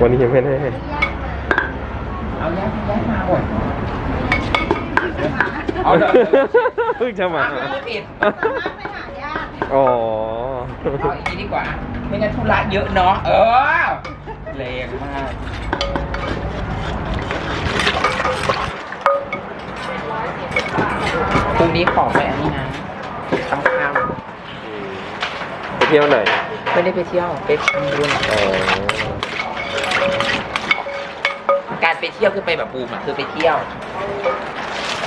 วันนี้ยังไม่ได้เอาแยกแยกมาหมดเอาเลยเพิ่งจะมาเอาเลยปิดไปหาญาติอ๋อเอาอย่างนี้ดีกว่า ไม่งั้นธุระเยอะเนาะ เออแรงมากพรุ่งนี้ขอไปอันนี้นะทำข้าวไปเที่ยวไหน ไม่ได้ไปเที่ยว ไปทำบุญอ๋อ ไปเที่ยวคือไปแบบบูมอะคือไปเที่ยว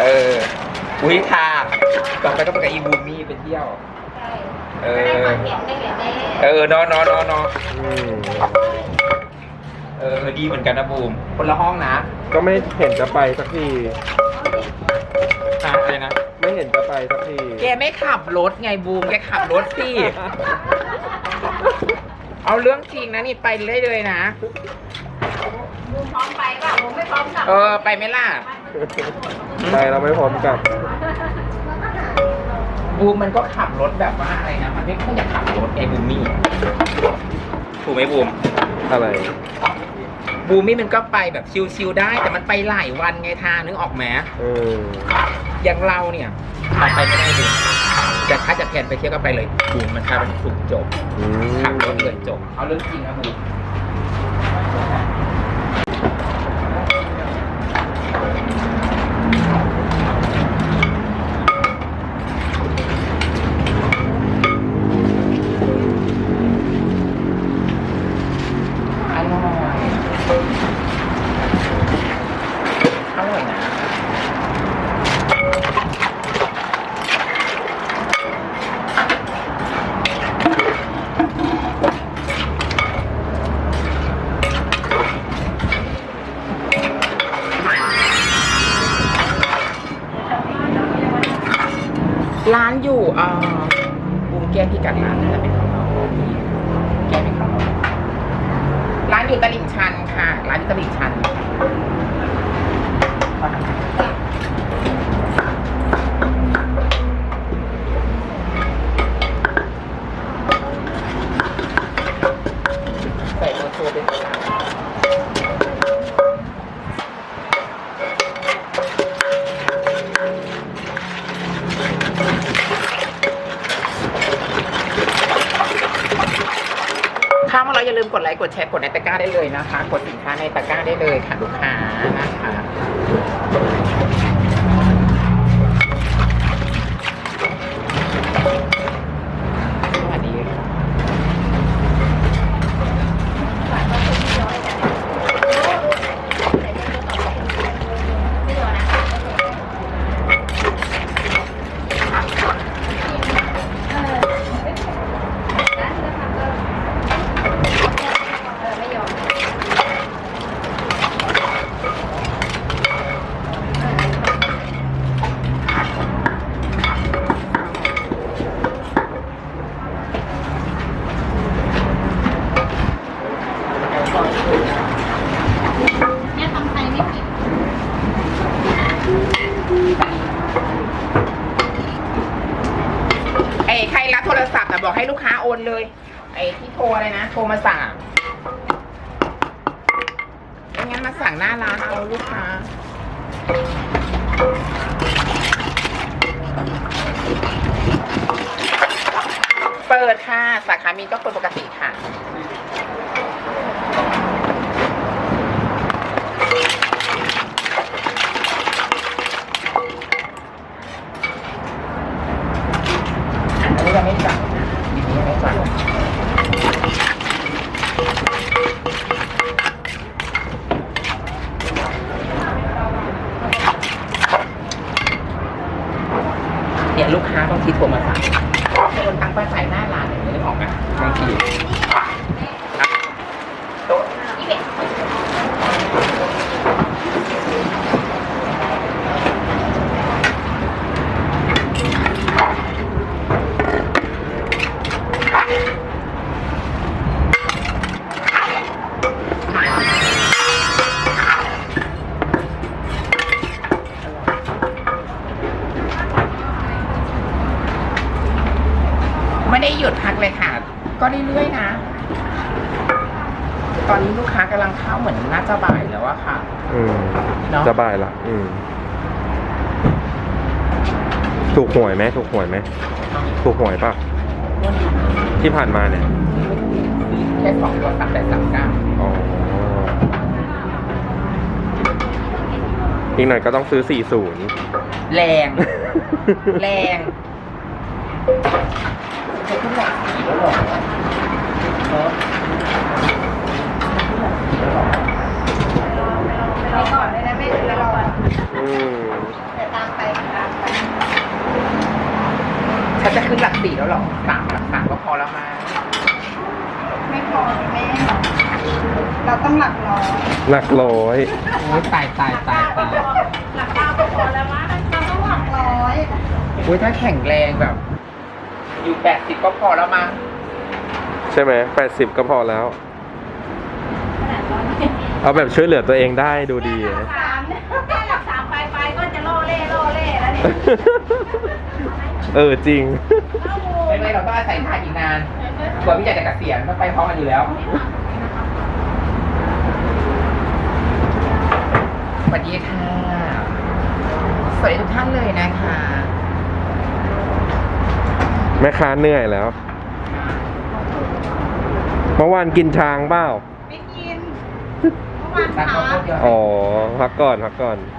เออ อุ้ยค่ะต่อไปก็ไปกับอีบูมมี่ไปเที่ยว เอได้อคอนเทนต์ได้เหรียญได้เออนอนนอนนอนนอนอืมเออดีเหมือนกันนะบูม คนละห้องนะก็ไม่เห็นจะไปสักทีฮะอะไรนะ ไม่เห็นจะไปสักที แกไม่ขับรถไงบูม แกขับรถสิ เอาเรื่องจริงนะนี่ไปเรื่อยเลยนะ บูมพร้อมไปป่ะบูมไม่พร้อมกลับเออ ไปไหมล่ะไปเราไม่พร้อมกลับบูมมันก็ขับรถแบบว่าอะไรนะ มันไม่ค่อยอยากขับรถไงบูมมี่ถูกไหมบูม อะไร บูมมี่มันก็ไปแบบชิลๆได้ แต่มันไปหลายวันไงทานึกออกไหมเออ อย่างเราเนี่ยเราไปไม่ได้บูมแต่ถ้าจะแพลนไปเที่ยวก็ไปเลยบูมมันทามันถูกจบ อืมขับรถเลยจบ เอาเรื่องจริงนะบูม ร้านอยู่อ่อบูมแก้ที่กัดร้านน่าจะเป็นของเราแก้เป็นของเราร้านอยู่ตลิ่งชันค่ะ ร้านอยู่ตลิ่งชัน ถ้ามาเรอย่าลืมกดไลค์กดแชร์กดในตะกร้าได้เลยนะคะ กดสินค้าในตะกร้าได้เลยค่ะลูกค้านะคะ ไอ้ที่โทรอะไรนะ โทรมาสั่งไม่งั้นมาสั่งหน้าร้านเอาลูกค้าเปิดค่ะ สาขามีก็คนปกติค่ะ อันนี้ยังไม่สั่งนะอันนี้ยังไม่สั่ง เนี่ยลูกค้าบางทีโทรมาสั่งโอนตังไปจ่ายหน้าร้านอย่างนี้นึกออกไหมบางที เลยค่ะ ก็เรื่อยๆนะ ตอนนี้ลูกค้ากำลังเข้าเหมือนน่าจะบ่ายแล้วอะค่ะ อืมนะจะบ่ายละอืมถูกหวยไหมถูกหวยไหมถูกหวยปะที่ผ่านมาเนี่ยแค่สองตัวสามแต่สามเก้าอีกหน่อยก็ต้องซื้อ 40 แรง แรง กสี่แล้วเหรอนอะไปก่อนเลยนะไม่ถึงแล้วหรอกอืมแต่ตามไปตามไปฉันจะขึ้นหลักสี่แล้วเหรอสามหลักสามก็พอแล้วมาไม่พอแม่เราต้องหลักร้อยหลักร้อย โอ้ยตายตายตายตายหลักเก้าก็พอแล้วมั้งเราต้องหลักร้อย โอ้ยถ้าแข็งแรงแบบ อยู่แปดสิบก็พอแล้วมั้งใช่ไหม80ก็พอแล้วเอาแบบช่วยเหลือตัวเองได้ดูดีหลันะกสามเนี่ยแค่หลักสามไปไปก็จะล่อเล่ล่อเล่แล้วเนี่ยเออจริงไม่ไม่เราต้องอาศัยทานอีกนานกว่าพี่จะจะเกษียณต้องไปพร้อมกันอยู่แล้วสวัสดีค่ะสวัสดีทุกท่านเลยนะคะ แม่ค้าเหนื่อยแล้ว เมื่อวานกินช้างเปล่า ไม่กินเมื่อวานร้านขาข้าวโพดเยอะอ๋อ พักก่อน พักก่อนเ